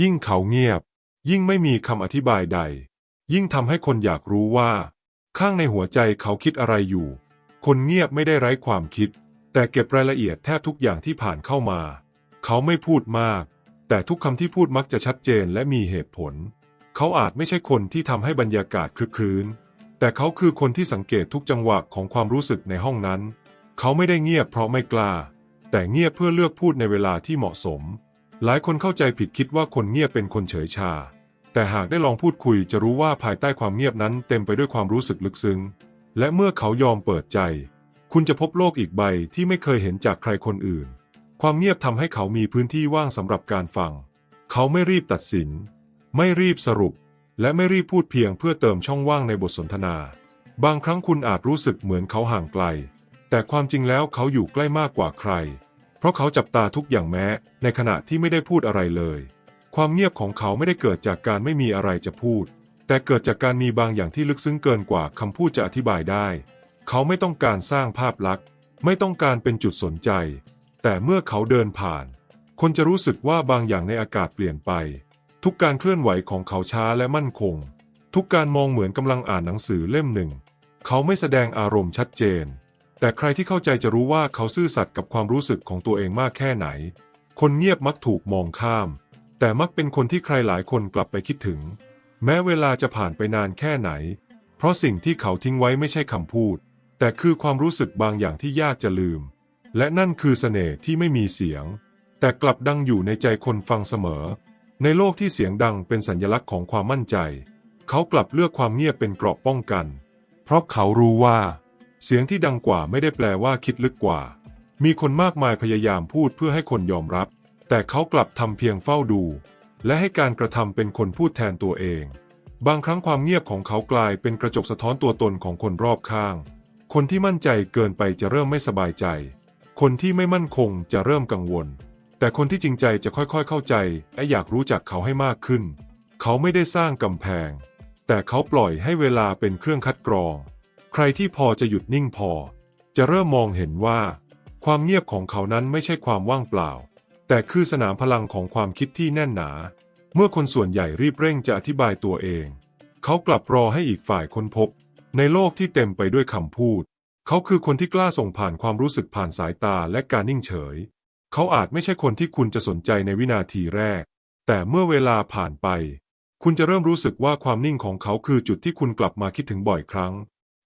ยิ่งเขาเงียบ ยิ่งไม่มีคำอธิบายใด ยิ่งทำให้คนอยากรู้ว่า ข้างในหัวใจเขาคิดอะไรอยู่ คนเงียบไม่ได้ไร้ความคิด แต่เก็บรายละเอียดแทบทุกอย่างที่ผ่านเข้ามา เขาไม่พูดมาก แต่ทุกคำที่พูดมักจะชัดเจนและมีเหตุผล เขาอาจไม่ใช่คนที่ทำให้บรรยากาศคลึกครื้น แต่เขาคือคนที่สังเกตทุกจังหวะของความรู้สึกในห้องนั้น เขาไม่ได้เงียบเพราะไม่กล้า แต่เงียบเพื่อเลือกพูดในเวลาที่เหมาะสม หลายคนเข้าใจผิดคิดว่าคนเงียบเป็นคนเฉยชา แต่หากได้ลองพูดคุยจะรู้ว่าภายใต้ความเงียบนั้นเต็มไปด้วยความรู้สึกลึกซึ้ง และเมื่อเขายอมเปิดใจ คุณจะพบโลกอีกใบที่ไม่เคยเห็นจากใครคนอื่น ความเงียบทำให้เขามีพื้นที่ว่างสำหรับการฟัง เขาไม่รีบตัดสิน ไม่รีบสรุป และไม่รีบพูดเพียงเพื่อเติมช่องว่างในบทสนทนา บางครั้งคุณอาจรู้สึกเหมือนเขาห่างไกล แต่ความจริงแล้วเขาอยู่ใกล้มากกว่าใคร เพราะเขาจับตาทุกอย่างแม้ ในขณะที่ไม่ได้พูดอะไรเลย ความเงียบของเขาไม่ได้เกิดจากการไม่มีอะไรจะพูด แต่เกิดจากการมีบางอย่างที่ลึกซึ้งเกินกว่าคำพูดจะอธิบายได้ เขาไม่ต้องการสร้างภาพลักษณ์ ไม่ต้องการเป็นจุดสนใจ แต่เมื่อเขาเดินผ่าน คนจะรู้สึกว่าบางอย่างในอากาศเปลี่ยนไป ทุกการเคลื่อนไหวของเขาช้าและมั่นคง ทุกการมองเหมือนกำลังอ่านหนังสือเล่มหนึ่ง เขาไม่แสดงอารมณ์ชัดเจน แต่ใครที่เข้าใจจะรู้ว่าเขาซื่อสัตย์กับความรู้สึกของตัวเองมากแค่ไหน คนเงียบมักถูกมองข้าม แต่มักเป็นคนที่ใครหลายคนกลับไปคิดถึง แม้เวลาจะผ่านไปนานแค่ไหน เพราะสิ่งที่เขาทิ้งไว้ไม่ใช่คำพูด แต่คือความรู้สึกบางอย่างที่ยากจะลืม และนั่นคือเสน่ห์ที่ไม่มีเสียง แต่กลับดังอยู่ในใจคนฟังเสมอ ในโลกที่เสียงดังเป็นสัญลักษณ์ของความมั่นใจ เขากลับเลือกความเงียบเป็นเกราะป้องกัน เพราะเขารู้ว่า เสียงที่ดังกว่าไม่ได้แปลว่าคิดลึกกว่า มีคนมากมายพยายามพูดเพื่อให้คนยอมรับ แต่เขากลับทำเพียงเฝ้าดู และให้การกระทำเป็นคนพูดแทนตัวเอง บางครั้งความเงียบของเขากลายเป็นกระจกสะท้อนตัวตนของคนรอบข้าง คนที่มั่นใจเกินไปจะเริ่มไม่สบายใจ คนที่ไม่มั่นคงจะเริ่มกังวล แต่คนที่จริงใจจะค่อยๆเข้าใจ และอยากรู้จักเขาให้มากขึ้น เขาไม่ได้สร้างกำแพง แต่เขาปล่อยให้เวลาเป็นเครื่องคัดกรอง ใครที่พอจะหยุดนิ่งพอ จะเริ่มมองเห็นว่า ความเงียบของเขานั้นไม่ใช่ความว่างเปล่า แต่คือสนามพลังของความคิดที่แน่นหนา เมื่อคนส่วนใหญ่รีบเร่งจะอธิบายตัวเอง เขากลับรอให้อีกฝ่ายค้นพบ ในโลกที่เต็มไปด้วยคำพูด เขาคือคนที่กล้าส่งผ่านความรู้สึกผ่านสายตาและการนิ่งเฉย เขาอาจไม่ใช่คนที่คุณจะสนใจในวินาทีแรก แต่เมื่อเวลาผ่านไป คุณจะเริ่มรู้สึกว่าความนิ่งของเขาคือจุดที่คุณกลับมาคิดถึงบ่อยครั้ง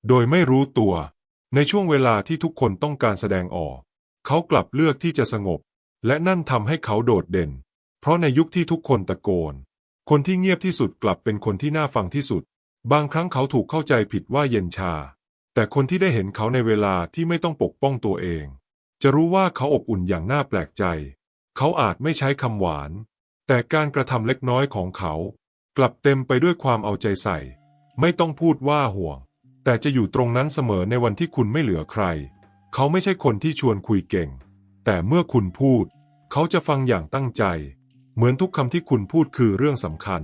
โดยไม่รู้ตัว ในช่วงเวลาที่ทุกคนต้องการแสดงออก เขากลับเลือกที่จะสงบ และนั่นทำให้เขาโดดเด่น เพราะในยุคที่ทุกคนตะโกน คนที่เงียบที่สุดกลับเป็นคนที่น่าฟังที่สุด บางครั้งเขาถูกเข้าใจผิดว่าเย็นชา แต่คนที่ได้เห็นเขาในเวลาที่ไม่ต้องปกป้องตัวเอง จะรู้ว่าเขาอบอุ่นอย่างน่าแปลกใจ เขาอาจไม่ใช้คำหวาน แต่การกระทำเล็กน้อยของเขา กลับเต็มไปด้วยความเอาใจใส่ ไม่ต้องพูดว่าห่วง แต่จะอยู่ตรงนั้นเสมอในวันที่คุณไม่เหลือใคร เขาไม่ใช่คนที่ชวนคุยเก่ง แต่เมื่อคุณพูด เขาจะฟังอย่างตั้งใจ เหมือนทุกคำที่คุณพูดคือเรื่องสำคัญ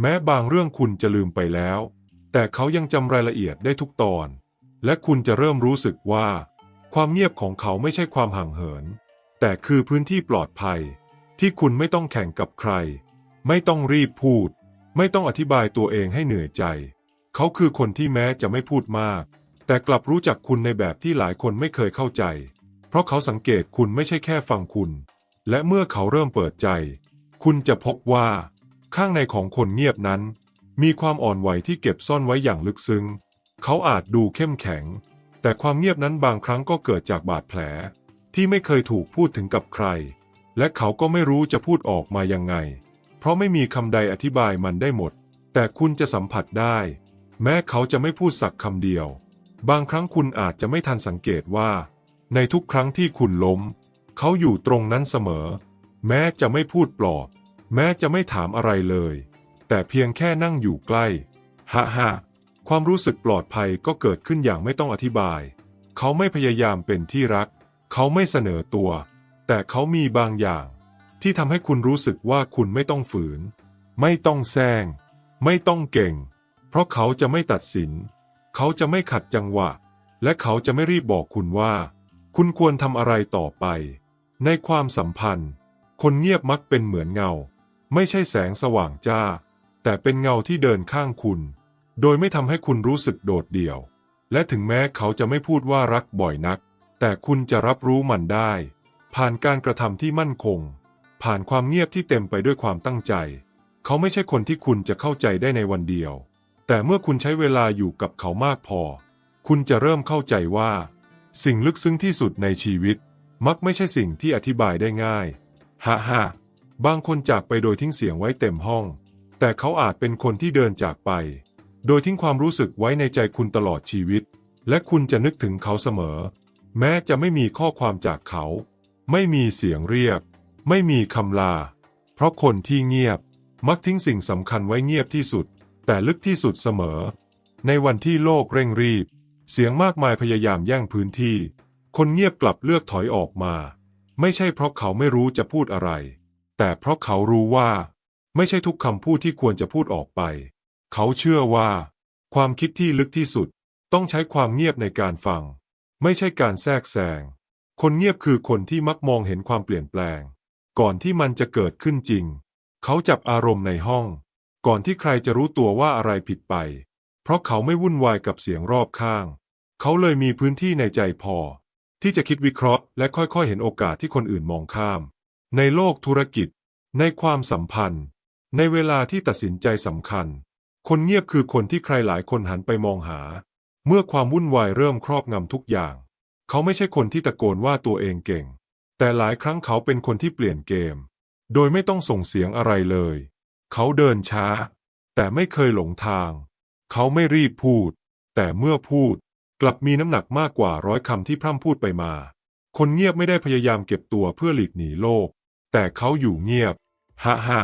แม้บางเรื่องคุณจะลืมไปแล้ว แต่เขายังจำรายละเอียดได้ทุกตอน และคุณจะเริ่มรู้สึกว่า ความเงียบของเขาไม่ใช่ความห่างเหิน แต่คือพื้นที่ปลอดภัย ที่คุณไม่ต้องแข่งกับใคร ไม่ต้องรีบพูด ไม่ต้องอธิบายตัวเองให้เหนื่อยใจ เขาคือคนที่แม้จะไม่พูดมาก แต่กลับรู้จักคุณในแบบที่หลายคนไม่เคยเข้าใจ เพราะเขาสังเกตคุณไม่ใช่แค่ฟังคุณ และเมื่อเขาเริ่มเปิดใจ คุณจะพบว่า ข้างในของคนเงียบนั้น มีความอ่อนไหวที่เก็บซ่อนไว้อย่างลึกซึ้ง เขาอาจดูเข้มแข็ง แต่ความเงียบนั้นบางครั้งก็เกิดจากบาดแผล ที่ไม่เคยถูกพูดถึงกับใคร และเขาก็ไม่รู้จะพูดออกมายังไง เพราะไม่มีคำใดอธิบายมันได้หมด แต่คุณจะสัมผัสได้ แม้เขาจะไม่พูดสักคำเดียว บางครั้งคุณอาจจะไม่ทันสังเกตว่า ในทุกครั้งที่คุณล้ม เขาอยู่ตรงนั้นเสมอ แม้จะไม่พูดปลอบ แม้จะไม่ถามอะไรเลย แต่เพียงแค่นั่งอยู่ใกล้ฮ่าฮ่าความรู้สึกปลอดภัยก็เกิดขึ้นอย่างไม่ต้องอธิบาย เขาไม่พยายามเป็นที่รัก เขาไม่เสนอตัว แต่เขามีบางอย่าง ที่ทำให้คุณรู้สึกว่าคุณไม่ต้องฝืน ไม่ต้องแซง ไม่ต้องเก่ง เพราะเขาจะไม่ตัดสิน เขาจะไม่ขัดจังหวะ และเขาจะไม่รีบบอกคุณว่า คุณควรทำอะไรต่อไป ในความสัมพันธ์ คนเงียบมักเป็นเหมือนเงา ไม่ใช่แสงสว่างจ้า แต่เป็นเงาที่เดินข้างคุณ โดยไม่ทำให้คุณรู้สึกโดดเดี่ยว และถึงแม้เขาจะไม่พูดว่ารักบ่อยนัก แต่คุณจะรับรู้มันได้ ผ่านการกระทำที่มั่นคง ผ่านความเงียบที่เต็มไปด้วยความตั้งใจ เขาไม่ใช่คนที่คุณจะเข้าใจได้ในวันเดียว แต่เมื่อคุณใช้เวลาอยู่กับเขามากพอ คุณจะเริ่มเข้าใจว่า สิ่งลึกซึ้งที่สุดในชีวิต มักไม่ใช่สิ่งที่อธิบายได้ง่ายฮ่าฮ่าบางคนจากไปโดยทิ้งเสียงไว้เต็มห้อง แต่เขาอาจเป็นคนที่เดินจากไป โดยทิ้งความรู้สึกไว้ในใจคุณตลอดชีวิต และคุณจะนึกถึงเขาเสมอ แม้จะไม่มีข้อความจากเขา ไม่มีเสียงเรียก ไม่มีคำลา เพราะคนที่เงียบ มักทิ้งสิ่งสำคัญไว้เงียบที่สุด แต่ลึกที่สุดเสมอ ในวันที่โลกเร่งรีบ เสียงมากมายพยายามแย่งพื้นที่ คนเงียบกลับเลือกถอยออกมา ไม่ใช่เพราะเขาไม่รู้จะพูดอะไร แต่เพราะเขารู้ว่า ไม่ใช่ทุกคำพูดที่ควรจะพูดออกไป เขาเชื่อว่า ความคิดที่ลึกที่สุด ต้องใช้ความเงียบในการฟัง ไม่ใช่การแทรกแซงคนเงียบคือคนที่มักมองเห็นความเปลี่ยนแปลง ก่อนที่มันจะเกิดขึ้นจริง เขาจับอารมณ์ในห้อง ก่อนที่ใครจะรู้ตัวว่าอะไรผิดไป เพราะเขาไม่วุ่นวายกับเสียงรอบข้าง เขาเลยมีพื้นที่ในใจพอ ที่จะคิดวิเคราะห์และค่อยๆ เห็นโอกาสที่คนอื่นมองข้าม ในโลกธุรกิจ ในความสัมพันธ์ ในเวลาที่ตัดสินใจสำคัญ คนเงียบคือคนที่ใครหลายคนหันไปมองหา เมื่อความวุ่นวายเริ่มครอบงำทุกอย่าง เขาไม่ใช่คนที่ตะโกนว่าตัวเองเก่ง แต่หลายครั้งเขาเป็นคนที่เปลี่ยนเกม โดยไม่ต้องส่งเสียงอะไรเลย เขาเดินช้า แต่ไม่เคยหลงทาง เขาไม่รีบพูด แต่เมื่อพูด กลับมีน้ำหนักมากกว่าร้อยคำที่พร่ำพูดไปมา คนเงียบไม่ได้พยายามเก็บตัวเพื่อหลีกหนีโลก แต่เขาอยู่เงียบฮ่าฮ่า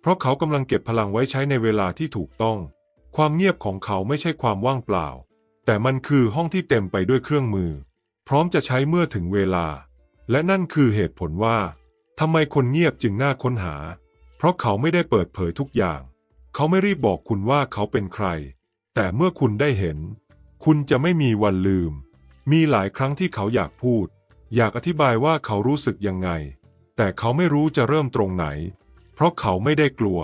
เพราะเขากำลังเก็บพลังไว้ใช้ในเวลาที่ถูกต้อง ความเงียบของเขาไม่ใช่ความว่างเปล่า แต่มันคือห้องที่เต็มไปด้วยเครื่องมือ พร้อมจะใช้เมื่อถึงเวลา และนั่นคือเหตุผลว่าทำไมคนเงียบจึงน่าค้นหา เพราะเขาไม่ได้เปิดเผยทุกอย่าง เขาไม่รีบบอกคุณว่าเขาเป็นใคร แต่เมื่อคุณได้เห็น คุณจะไม่มีวันลืม มีหลายครั้งที่เขาอยากพูด อยากอธิบายว่าเขารู้สึกยังไง แต่เขาไม่รู้จะเริ่มตรงไหน เพราะเขาไม่ได้กลัว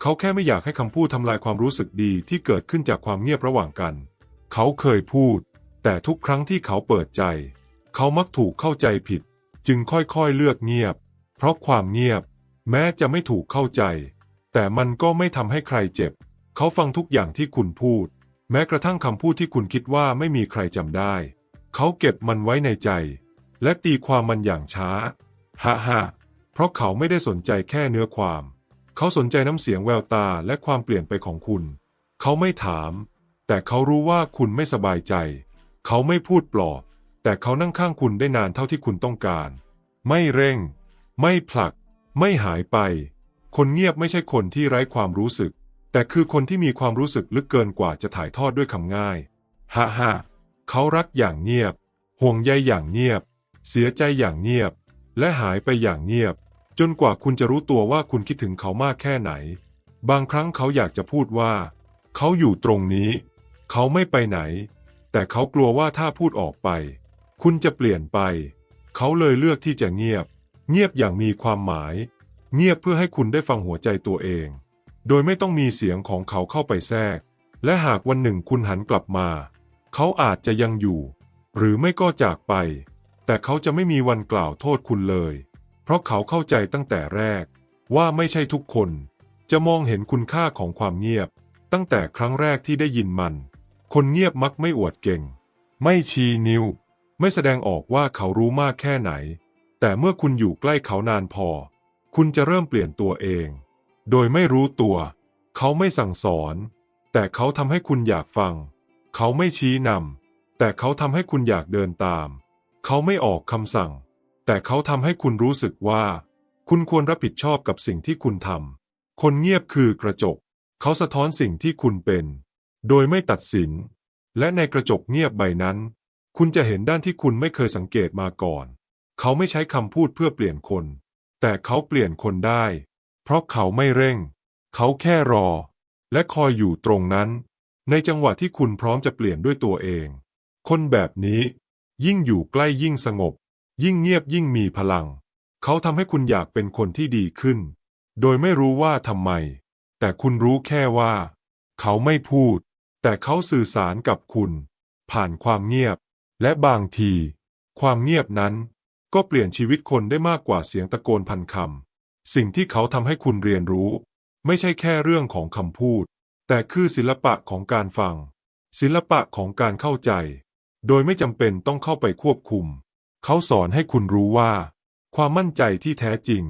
เขาแค่ไม่อยากให้คำพูดทำลายความรู้สึกดีที่เกิดขึ้นจากความเงียบระหว่างกัน เขาเคยพูด แต่ทุกครั้งที่เขาเปิดใจ เขามักถูกเข้าใจผิด จึงค่อยๆเลือกเงียบ เพราะความเงียบ แม้จะไม่ถูกเข้าใจ แต่มันก็ไม่ทำให้ใครเจ็บ เขาฟังทุกอย่างที่คุณพูด แม้กระทั่งคำพูดที่คุณคิดว่าไม่มีใครจำได้ เขาเก็บมันไว้ในใจ และตีความมันอย่างช้าฮ่าฮ่าเพราะเขาไม่ได้สนใจแค่เนื้อความ เขาสนใจน้ำเสียงแววตาและความเปลี่ยนไปของคุณ เขาไม่ถาม แต่เขารู้ว่าคุณไม่สบายใจ เขาไม่พูดปลอบ แต่เขานั่งข้างคุณได้นานเท่าที่คุณต้องการ ไม่เร่ง ไม่ผลัก ไม่หายไป คนเงียบไม่ใช่คนที่ไร้ความรู้สึก แต่คือคนที่มีความรู้สึกลึกเกินกว่าจะถ่ายทอดด้วยคำง่ายฮ่าฮ่าเขารักอย่างเงียบ ห่วงใยอย่างเงียบ เสียใจอย่างเงียบ และหายไปอย่างเงียบ จนกว่าคุณจะรู้ตัวว่าคุณคิดถึงเขามากแค่ไหน บางครั้งเขาอยากจะพูดว่า เขาอยู่ตรงนี้ เขาไม่ไปไหน แต่เขากลัวว่าถ้าพูดออกไป คุณจะเปลี่ยนไป เขาเลยเลือกที่จะเงียบ เงียบอย่างมีความหมาย เงียบเพื่อให้คุณได้ฟังหัวใจตัวเอง โดยไม่ต้องมีเสียงของเขาเข้าไปแทรก และหากวันหนึ่งคุณหันกลับมา เขาอาจจะยังอยู่ หรือไม่ก็จากไป แต่เขาจะไม่มีวันกล่าวโทษคุณเลย เพราะเขาเข้าใจตั้งแต่แรก ว่าไม่ใช่ทุกคน จะมองเห็นคุณค่าของความเงียบ ตั้งแต่ครั้งแรกที่ได้ยินมัน คนเงียบมักไม่อวดเก่ง ไม่ชี้นิ้ว ไม่แสดงออกว่าเขารู้มากแค่ไหน แต่เมื่อคุณอยู่ใกล้เขานานพอ คุณจะเริ่มเปลี่ยนตัวเอง โดยไม่รู้ตัว เขาไม่สั่งสอน แต่เขาทำให้คุณอยากฟัง เขาไม่ชี้นำแต่เขาทำให้คุณอยากเดินตาม เขาไม่ออกคำสั่ง แต่เขาทำให้คุณรู้สึกว่า คุณควรรับผิดชอบกับสิ่งที่คุณทำคนเงียบคือกระจก เขาสะท้อนสิ่งที่คุณเป็น โดยไม่ตัดสิน และในกระจกเงียบใบนั้น คุณจะเห็นด้านที่คุณไม่เคยสังเกตมาก่อน เขาไม่ใช้คำพูดเพื่อเปลี่ยนคน แต่เขาเปลี่ยนคนได้ เพราะเขาไม่เร่ง เขาแค่รอ และคอยอยู่ตรงนั้น ในจังหวะที่คุณพร้อมจะเปลี่ยนด้วยตัวเอง คนแบบนี้ ยิ่งอยู่ใกล้ยิ่งสงบ ยิ่งเงียบยิ่งมีพลัง เขาทำให้คุณอยากเป็นคนที่ดีขึ้น โดยไม่รู้ว่าทำไม แต่คุณรู้แค่ว่า เขาไม่พูด แต่เขาสื่อสารกับคุณ ผ่านความเงียบ และบางที ความเงียบนั้น ก็เปลี่ยนชีวิตคนได้มากกว่าเสียงตะโกนพันคำ สิ่งที่เขาทำให้คุณเรียนรู้ ไม่ใช่แค่เรื่องของคำพูด แต่คือศิลปะของการฟัง ศิลปะของการเข้าใจ โดยไม่จำเป็นต้องเข้าไปควบคุม เขาสอนให้คุณรู้ว่า ความมั่นใจที่แท้จริง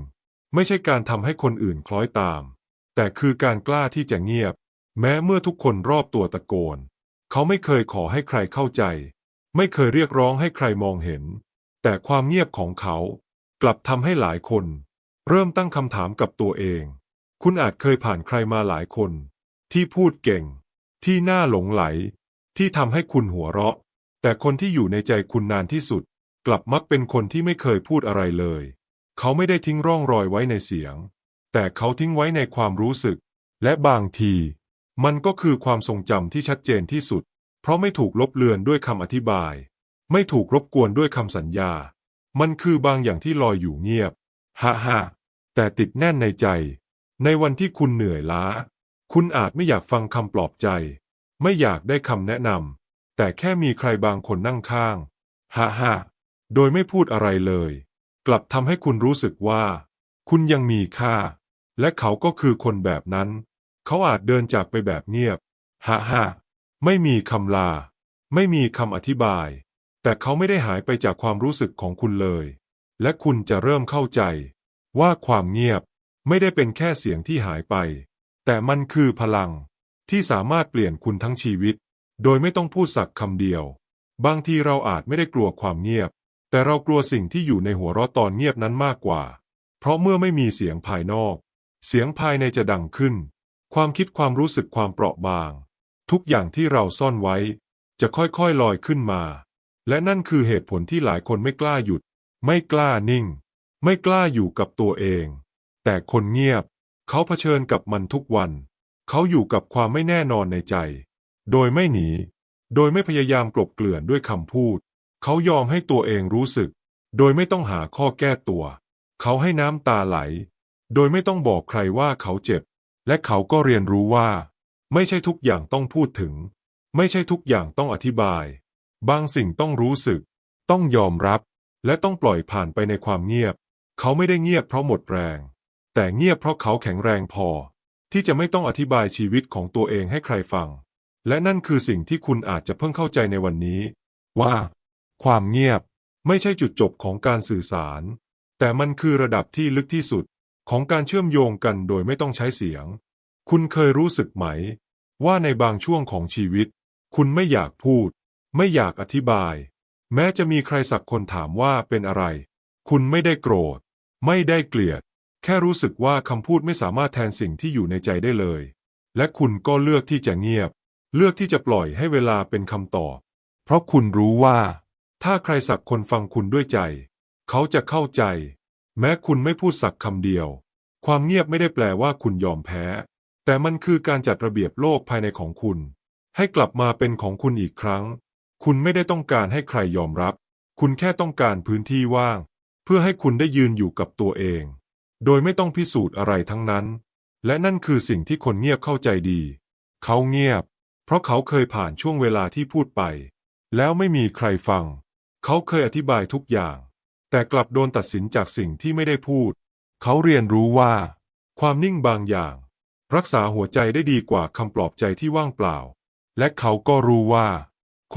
ไม่ใช่การทำให้คนอื่นคล้อยตาม แต่คือการกล้าที่จะเงียบ แม้เมื่อทุกคนรอบตัวตะโกน เขาไม่เคยขอให้ใครเข้าใจ ไม่เคยเรียกร้องให้ใครมองเห็น แต่ความเงียบของเขากลับทำให้หลายคน เริ่มตั้งคำถามกับตัวเอง คุณอาจเคยผ่านใครมาหลายคน ที่พูดเก่ง ที่น่าหลงไหล ที่ทำให้คุณหัวเราะ แต่คนที่อยู่ในใจคุณนานที่สุด กลับมักเป็นคนที่ไม่เคยพูดอะไรเลย เขาไม่ได้ทิ้งร่องรอยไว้ในเสียง แต่เขาทิ้งไว้ในความรู้สึก และบางที มันก็คือความทรงจำที่ชัดเจนที่สุด เพราะไม่ถูกลบเลือนด้วยคำอธิบาย ไม่ถูกรบกวนด้วยคำสัญญา มันคือบางอย่างที่ลอยอยู่เงียบ ฮ่าฮ่าแต่ติดแน่นในใจ ในวันที่คุณเหนื่อยล้า คุณอาจไม่อยากฟังคำปลอบใจ ไม่อยากได้คำแนะนำ แต่แค่มีใครบางคนนั่งข้าง ฮ่าฮ่าโดยไม่พูดอะไรเลย กลับทำให้คุณรู้สึกว่า คุณยังมีค่า และเขาก็คือคนแบบนั้น เขาอาจเดินจากไปแบบเงียบ ฮ่าฮ่าไม่มีคำลา ไม่มีคำอธิบาย แต่เขาไม่ได้หายไปจากความรู้สึกของคุณเลย และคุณจะเริ่มเข้าใจ ว่าความเงียบไม่ได้เป็นแค่เสียงที่หายไป แต่มันคือพลังที่สามารถเปลี่ยนคุณทั้งชีวิต โดยไม่ต้องพูดสักคำเดียว บางทีเราอาจไม่ได้กลัวความเงียบ แต่เรากลัวสิ่งที่อยู่ในหัวเราะตอนเงียบนั้นมากกว่า เพราะเมื่อไม่มีเสียงภายนอก เสียงภายในจะดังขึ้น ความคิดความรู้สึกความเปราะบาง ทุกอย่างที่เราซ่อนไว้ จะค่อยๆลอยขึ้นมา และนั่นคือเหตุผลที่หลายคนไม่กล้าหยุด ไม่กล้านิ่ง ไม่กล้าอยู่กับตัวเอง แต่คนเงียบ เขาเผชิญกับมันทุกวัน เขาอยู่กับความไม่แน่นอนในใจ โดยไม่หนี โดยไม่พยายามกลบเกลื่อนด้วยคำพูด เขายอมให้ตัวเองรู้สึก โดยไม่ต้องหาข้อแก้ตัว เขาให้น้ำตาไหล โดยไม่ต้องบอกใครว่าเขาเจ็บ และเขาก็เรียนรู้ว่า ไม่ใช่ทุกอย่างต้องพูดถึง ไม่ใช่ทุกอย่างต้องอธิบาย บางสิ่งต้องรู้สึก ต้องยอมรับ และต้องปล่อยผ่านไปในความเงียบ เขาไม่ได้เงียบเพราะหมดแรง แต่เงียบเพราะเขาแข็งแรงพอ ที่จะไม่ต้องอธิบายชีวิตของตัวเองให้ใครฟัง และนั่นคือสิ่งที่คุณอาจจะเพิ่งเข้าใจในวันนี้ ว่า ความเงียบไม่ใช่จุดจบของการสื่อสาร แต่มันคือระดับที่ลึกที่สุดของการเชื่อมโยงกันโดยไม่ต้องใช้เสียง คุณเคยรู้สึกไหม ว่าในบางช่วงของชีวิต คุณไม่อยากพูด ไม่อยากอธิบาย แม้จะมีใครสักคนถามว่าเป็นอะไร คุณไม่ได้โกรธ ไม่ได้เกลียด แค่รู้สึกว่าคำพูดไม่สามารถแทนสิ่งที่อยู่ในใจได้เลย และคุณก็เลือกที่จะเงียบ เลือกที่จะปล่อยให้เวลาเป็นคำตอบ เพราะคุณรู้ว่า ถ้าใครสักคนฟังคุณด้วยใจ เขาจะเข้าใจ แม้คุณไม่พูดสักคำเดียว ความเงียบไม่ได้แปลว่าคุณยอมแพ้ แต่มันคือการจัดระเบียบโลกภายในของคุณ ให้กลับมาเป็นของคุณอีกครั้ง คุณไม่ได้ต้องการให้ใครยอมรับ คุณแค่ต้องการพื้นที่ว่าง เพื่อให้คุณได้ยืนอยู่กับตัวเอง โดยไม่ต้องพิสูจน์อะไรทั้งนั้น และนั่นคือสิ่งที่คนเงียบเข้าใจดี เขาเงียบ เพราะเขาเคยผ่านช่วงเวลาที่พูดไป แล้วไม่มีใครฟัง เขาเคยอธิบายทุกอย่าง แต่กลับโดนตัดสินจากสิ่งที่ไม่ได้พูด เขาเรียนรู้ว่า ความนิ่งบางอย่าง รักษาหัวใจได้ดีกว่าคำปลอบใจที่ว่างเปล่า และเขาก็รู้ว่า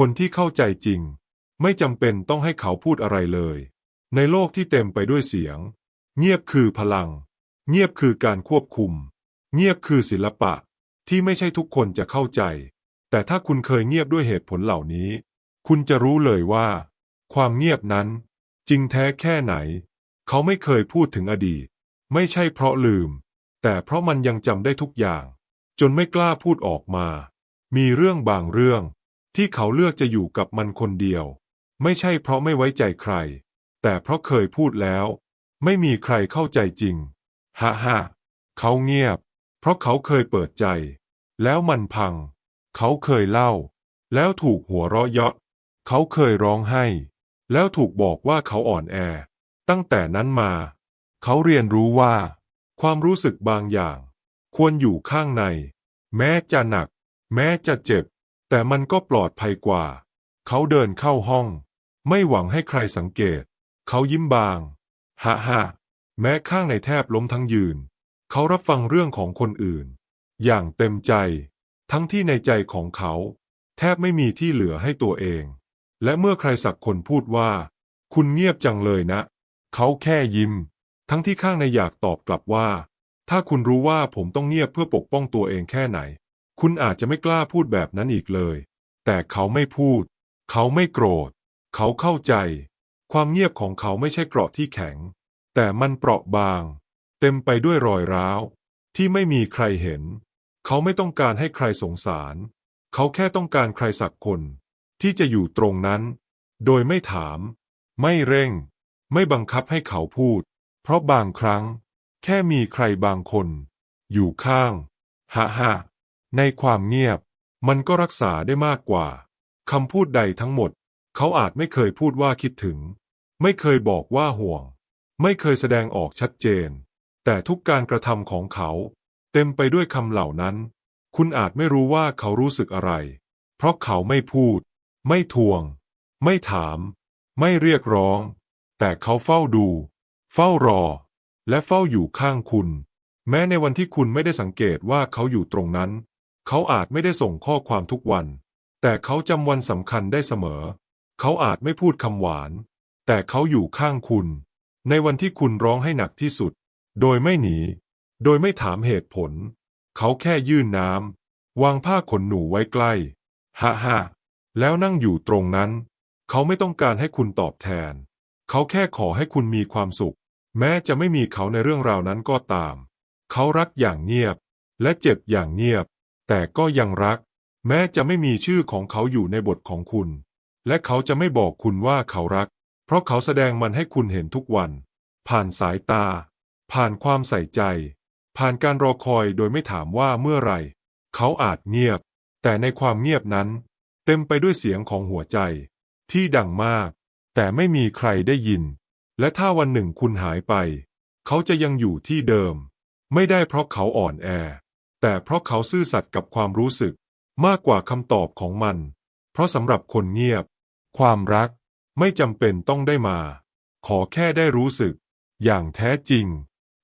คนที่เข้าใจจริง ไม่จำเป็นต้องให้เขาพูดอะไรเลย ในโลกที่เต็มไปด้วยเสียง เงียบคือพลัง เงียบคือการควบคุม เงียบคือศิลปะ ที่ไม่ใช่ทุกคนจะเข้าใจ แต่ถ้าคุณเคยเงียบด้วยเหตุผลเหล่านี้ คุณจะรู้เลยว่า ความเงียบนั้น จริงแท้แค่ไหน เขาไม่เคยพูดถึงอดีต ไม่ใช่เพราะลืม แต่เพราะมันยังจำได้ทุกอย่าง จนไม่กล้าพูดออกมา มีเรื่องบางเรื่อง ที่เขาเลือกจะอยู่กับมันคนเดียว ไม่ใช่เพราะไม่ไว้ใจใคร แต่เพราะเคยพูดแล้ว ไม่มีใครเข้าใจจริงฮ่าฮ่าเขาเงียบ เพราะเขาเคยเปิดใจ แล้วมันพัง เขาเคยเล่า แล้วถูกหัวเราะเยาะ เขาเคยร้องไห้ แล้วถูกบอกว่าเขาอ่อนแอ ตั้งแต่นั้นมา เขาเรียนรู้ว่า ความรู้สึกบางอย่าง ควรอยู่ข้างใน แม้จะหนัก แม้จะเจ็บ แต่มันก็ปลอดภัยกว่า เขาเดินเข้าห้อง ไม่หวังให้ใครสังเกต เขายิ้มบางฮะฮะแม้ข้างในแทบล้มทั้งยืน เขารับฟังเรื่องของคนอื่น อย่างเต็มใจ ทั้งที่ในใจของเขา แทบไม่มีที่เหลือให้ตัวเอง และเมื่อใครสักคนพูดว่า คุณเงียบจังเลยนะ เขาแค่ยิ้ม ทั้งที่ข้างในอยากตอบกลับว่า ถ้าคุณรู้ว่าผมต้องเงียบเพื่อปกป้องตัวเองแค่ไหน คุณอาจจะไม่กล้าพูดแบบนั้นอีกเลย แต่เขาไม่พูด เขาไม่โกรธ เขาเข้าใจ ความเงียบของเขาไม่ใช่เกราะที่แข็ง แต่มันเปราะบาง เต็มไปด้วยรอยร้าว ที่ไม่มีใครเห็น เขาไม่ต้องการให้ใครสงสาร เขาแค่ต้องการใครสักคน ที่จะอยู่ตรงนั้น โดยไม่ถาม ไม่เร่ง ไม่บังคับให้เขาพูด เพราะบางครั้ง แค่มีใครบางคน อยู่ข้างฮะฮะ ในความเงียบ มันก็รักษาได้มากกว่าคำพูดใดทั้งหมด เขาอาจไม่เคยพูดว่าคิดถึง ไม่เคยบอกว่าห่วง ไม่เคยแสดงออกชัดเจน แต่ทุกการกระทำของเขา เต็มไปด้วยคำเหล่านั้น คุณอาจไม่รู้ว่าเขารู้สึกอะไร เพราะเขาไม่พูด ไม่ทวง ไม่ถาม ไม่เรียกร้อง แต่เขาเฝ้าดู เฝ้ารอ และเฝ้าอยู่ข้างคุณ แม้ในวันที่คุณไม่ได้สังเกตว่าเขาอยู่ตรงนั้น เขาอาจไม่ได้ส่งข้อความทุกวัน แต่เขาจำวันสำคัญได้เสมอ เขาอาจไม่พูดคำหวาน แต่เขาอยู่ข้างคุณ ในวันที่คุณร้องให้หนักที่สุด โดยไม่หนี โดยไม่ถามเหตุผล เขาแค่ยื่นน้ำวางผ้าขนหนูไว้ใกล้ฮะฮะแล้วนั่งอยู่ตรงนั้น เขาไม่ต้องการให้คุณตอบแทน เขาแค่ขอให้คุณมีความสุข แม้จะไม่มีเขาในเรื่องราวนั้นก็ตาม เขารักอย่างเงียบ และเจ็บอย่างเงียบ แต่ก็ยังรัก แม้จะไม่มีชื่อของเขาอยู่ในบทของคุณ และเขาจะไม่บอกคุณว่าเขารัก เพราะเขาแสดงมันให้คุณเห็นทุกวัน ผ่านสายตา ผ่านความใส่ใจ ผ่านการรอคอยโดยไม่ถามว่าเมื่อไหร่ เขาอาจเงียบ แต่ในความเงียบนั้น เต็มไปด้วยเสียงของหัวใจ ที่ดังมาก แต่ไม่มีใครได้ยิน และถ้าวันหนึ่งคุณหายไป เขาจะยังอยู่ที่เดิม ไม่ได้เพราะเขาอ่อนแอ แต่เพราะเขาซื่อสัตย์กับความรู้สึกมากกว่าคำตอบของมัน เพราะสำหรับคนเงียบ ความรักไม่จำเป็นต้องได้มา ขอแค่ได้รู้สึก อย่างแท้จริง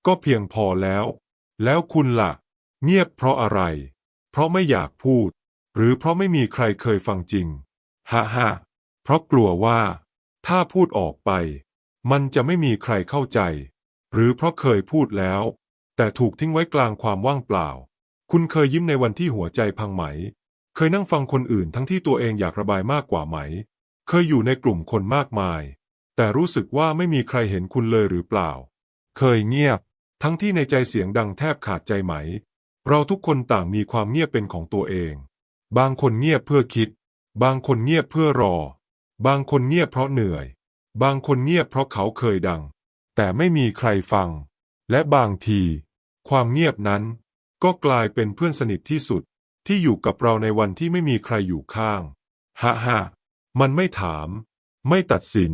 ก็เพียงพอแล้ว แล้วคุณละ่ะ เงียบเพราะอะไร เพราะไม่อยากพูด หรือเพราะไม่มีใครเคยฟังจริงฮะฮะเพราะกลัวว่า ถ้าพูดออกไป มันจะไม่มีใครเข้าใจ หรือเพราะเคยพูดแล้ว แต่ถูกทิ้งไว้กลางความว่างเปล่า คุณเคยยิ้มในวันที่หัวใจพังไหม เคยนั่งฟังคนอื่นทั้งที่ตัวเองอยากระบายมากกว่าไหม เคยอยู่ในกลุ่มคนมากมาย แต่รู้สึกว่าไม่มีใครเห็นคุณเลยหรือเปล่า เคยเงียบ ทั้งที่ในใจเสียงดังแทบขาดใจไหม เราทุกคนต่างมีความเงียบเป็นของตัวเอง บางคนเงียบเพื่อคิด บางคนเงียบเพื่อรอ บางคนเงียบเพราะเหนื่อย บางคนเงียบเพราะเขาเคยดัง แต่ไม่มีใครฟัง และบางที ความเงียบนั้น ก็กลายเป็นเพื่อนสนิทที่สุดที่อยู่กับเราในวันที่ไม่มีใครอยู่ข้างฮะฮะมันไม่ถาม ไม่ตัดสิน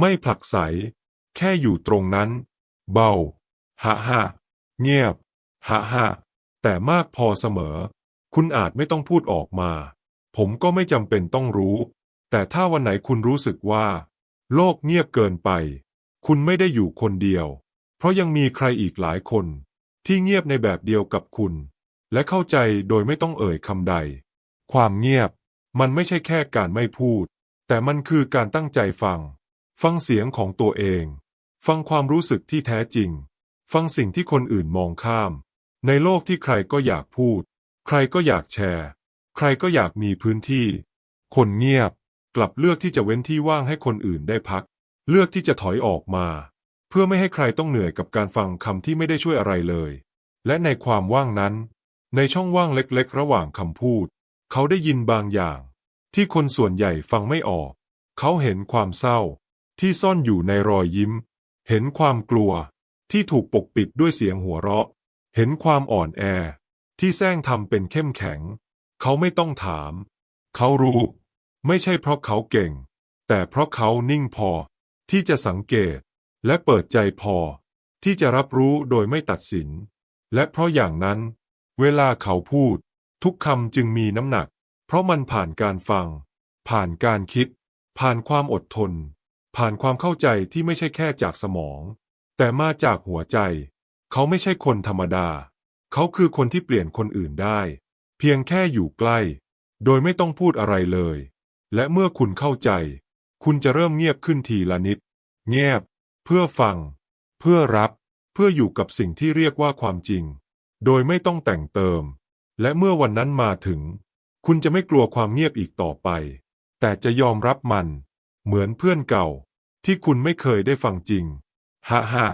ไม่ผลักไส แค่อยู่ตรงนั้น เบาฮะฮะเงียบฮะฮะแต่มากพอเสมอ คุณอาจไม่ต้องพูดออกมา ผมก็ไม่จำเป็นต้องรู้ แต่ถ้าวันไหนคุณรู้สึกว่า โลกเงียบเกินไป คุณไม่ได้อยู่คนเดียว เพราะยังมีใครอีกหลายคน ที่เงียบในแบบเดียวกับคุณ และเข้าใจโดยไม่ต้องเอ่ยคำใด ความเงียบ มันไม่ใช่แค่การไม่พูด แต่มันคือการตั้งใจฟัง ฟังเสียงของตัวเอง ฟังความรู้สึกที่แท้จริง ฟังสิ่งที่คนอื่นมองข้าม ในโลกที่ใครก็อยากพูด ใครก็อยากแชร์ ใครก็อยากมีพื้นที่ คนเงียบ กลับเลือกที่จะเว้นที่ว่างให้คนอื่นได้พัก เลือกที่จะถอยออกมา เพื่อไม่ให้ใครต้องเหนื่อยกับการฟังคำที่ไม่ได้ช่วยอะไรเลย และในความว่างนั้น ในช่องว่างเล็กๆ ระหว่างคำพูด เขาได้ยินบางอย่าง ที่คนส่วนใหญ่ฟังไม่ออก เขาเห็นความเศร้า ที่ซ่อนอยู่ในรอยยิ้ม เห็นความกลัว ที่ถูกปกปิดด้วยเสียงหัวเราะ เห็นความอ่อนแอ ที่แซงทำเป็นเข้มแข็ง เขาไม่ต้องถาม เขารู้ ไม่ใช่เพราะเขาเก่ง แต่เพราะเขานิ่งพอ ที่จะสังเกต และเปิดใจพอ ที่จะรับรู้โดยไม่ตัดสิน และเพราะอย่างนั้น เวลาเขาพูด ทุกคำจึงมีน้ำหนัก เพราะมันผ่านการฟัง ผ่านการคิด ผ่านความอดทน ผ่านความเข้าใจที่ไม่ใช่แค่จากสมอง แต่มาจากหัวใจ เขาไม่ใช่คนธรรมดา เขาคือคนที่เปลี่ยนคนอื่นได้ เพียงแค่อยู่ใกล้ โดยไม่ต้องพูดอะไรเลย และเมื่อคุณเข้าใจ คุณจะเริ่มเงียบขึ้นทีละนิด เงียบ เพื่อฟัง เพื่อรับ เพื่ออยู่กับสิ่งที่เรียกว่าความจริง โดยไม่ต้องแต่งเติม และเมื่อวันนั้นมาถึง คุณจะไม่กลัวความเงียบอีกต่อไป แต่จะยอมรับมัน เหมือนเพื่อนเก่า ที่คุณไม่เคยได้ฟังจริงฮ่าฮ่า